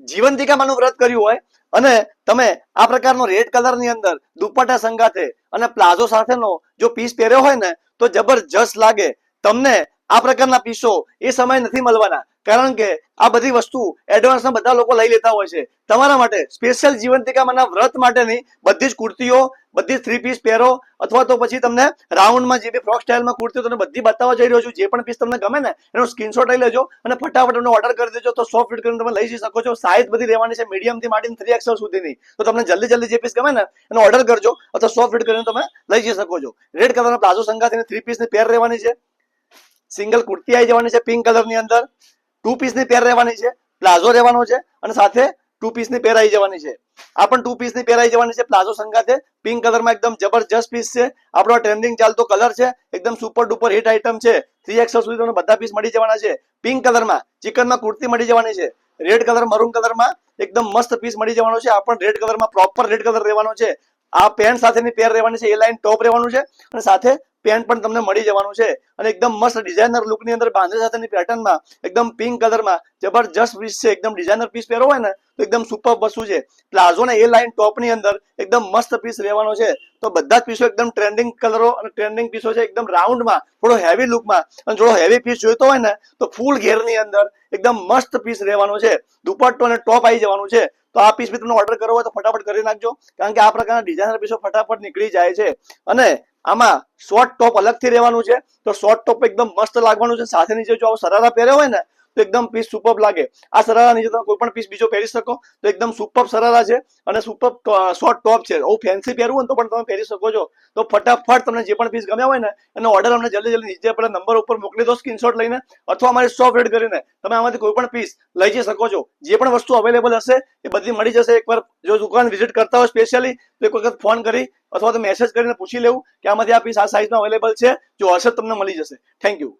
જીવંતિકામાંનું વ્રત કર્યું હોય અને તમે આ પ્રકારનો રેડ કલરની અંદર દુપટ્ટા સંગાથે અને પ્લાઝો સાથેનો જો પીસ પહેર્યો હોય ને, તો જબરજસ્ત લાગે. તમને આ પ્રકારના પીસો એ સમય નથી મળવાના. કારણ કે આ બધી વસ્તુ એડવાન્સમાં બધા લોકો લઈ લેતા હોય છે. તમારા માટે સ્પેશિયલ જીવંતિકામાંના વ્રત માટેની બધી જ કુર્તીઓ, બધી થ્રી પીસ પહેરો અથવા તો પછી તમને રાઉન્ડમાં જે બી ફ્રોક સ્ટાઇલમાં કુર્તીઓ તમને બધી બતાવવા જઈ રહ્યો છું, જે પણ પીસ તમને ગમે ને, એનો સ્ક્રીનશોટ લઈ લેજો અને ફટાફટ એનો ઓર્ડર કરી દેજો. તો સોફ્ટ ફીટ કરીને તમે લઈ જઈ શકો છો. સાઇઝ બધી રહેવાની છે મીડિયમથી માંડીને થ્રી એક્સેલ સુધીની. તો તમને જલ્દી જલ્દી જે પીસ ગમે ને, એનો ઓર્ડર કરજો અથવા સો ફિટ કરીને તમે લઈ જઈ શકો છો. રેડ કલરના પ્લાઝો સંગાથીને થ્રી પીસની પેર રહેવાની છે. સિંગલ કુર્તી આવી જવાની છે, પિંક કલરની અંદર. ટુ પીસની પેર રહેવાની છે, પ્લાઝો રહેવાનો છે અને સાથે ટુ પીસની પેર આવી જવાની છે. આ પણ ટુ પીસની પેર આવી જવાની છે, પ્લાઝો સંગાથે. પિંક કલરમાં એકદમ જબરજસ્ત પીસ છે. આપણો ટ્રેન્ડિંગ ચાલતો કલર છે, એકદમ સુપર ડુપર હિટ આઇટમ છે. થ્રી એક્સેલ સુધી તમને બધા પીસ મળી જવાના છે. પિંક કલરમાં ચિકનમાં કુર્તી મળી જવાની છે. રેડ કલર મરૂન કલરમાં એકદમ મસ્ત પીસ મળી જવાનો છે. આ પણ રેડ કલરમાં પ્રોપર રેડ કલર રહેવાનો છે. આ પેન્ટ સાથેની પેર રહેવાની છે એ લાઈન ટોપ રહેવાનું છે અને સાથે પેન્ટ પણ તમને મળી જવાનું છે. અને એકદમ મસ્ત ડિઝાઇનર લુકની અંદર બાંધણી સાથેની પેટર્નમાં એકદમ પિંક કલરમાં જબરજસ્ત પીસ છે. એકદમ ડિઝાઇનર પીસ પહેરો હોય ને, તો એકદમ સુપર વસ્તુ છે. પ્લાઝો ને એ લાઈન ટોપની અંદર એકદમ મસ્ત પીસ રહેવાનો છે. તો બધા જ પીસો એકદમ ટ્રેન્ડિંગ કલરો અને ટ્રેન્ડિંગ પીસો છે. એકદમ રાઉન્ડમાં થોડો હેવી લુકમાં અને થોડો હેવી પીસ જોઈતો હોય ને, તો ફૂલ ઘેરની અંદર એકદમ મસ્ત પીસ રહેવાનો છે. દુપટ્ટો અને ટોપ આવી જવાનું છે. તો આ પીસ બી તમને ઓર્ડર કરવો હોય તો ફટાફટ કરી નાખજો. કારણ કે આ પ્રકારના ડિઝાઇનર પીસો ફટાફટ નીકળી જાય છે. અને આમાં શોર્ટ ટોપ અલગથી રહેવાનું છે. તો શોર્ટ ટોપ એકદમ મસ્ત લાગવાનું છે. સાથે નીચે જો આવો સરારા પહેર્યો હોય ને તો એકદમ પીસ સુપર લાગે. આ સરારા નીચે તમે કોઈ પણ પીસ બીજો પહેરી શકો, તો એકદમ સુપર સરારા છે અને સુપર શોર્ટ ટોપ છે. બહુ ફેન્સી પહેરવું હોય તો પણ તમે પહેરી શકો છો. તો ફટાફટ તમને જે પણ પીસ ગમ્યા હોય ને, એનો ઓર્ડર અમને જલ્દી જલ્દી નીચે આપણે નંબર ઉપર મોકલી દો સ્ક્રીનશોટ લઈને અથવા અમારી શોપ રેડ કરીને તમે આમાંથી કોઈ પણ પીસ લઈ જઈ શકો છો. જે પણ વસ્તુ અવેલેબલ હશે એ બધી મળી જશે. એકવાર જો દુકાન વિઝિટ કરતા હોય સ્પેશિયલી તો એક વખત ફોન કરી અથવા તો મેસેજ કરીને પૂછી લેવું કે આમાંથી આ પીસ આ સાઇઝમાં અવેલેબલ છે. જો હશે તમને મળી જશે. Thank you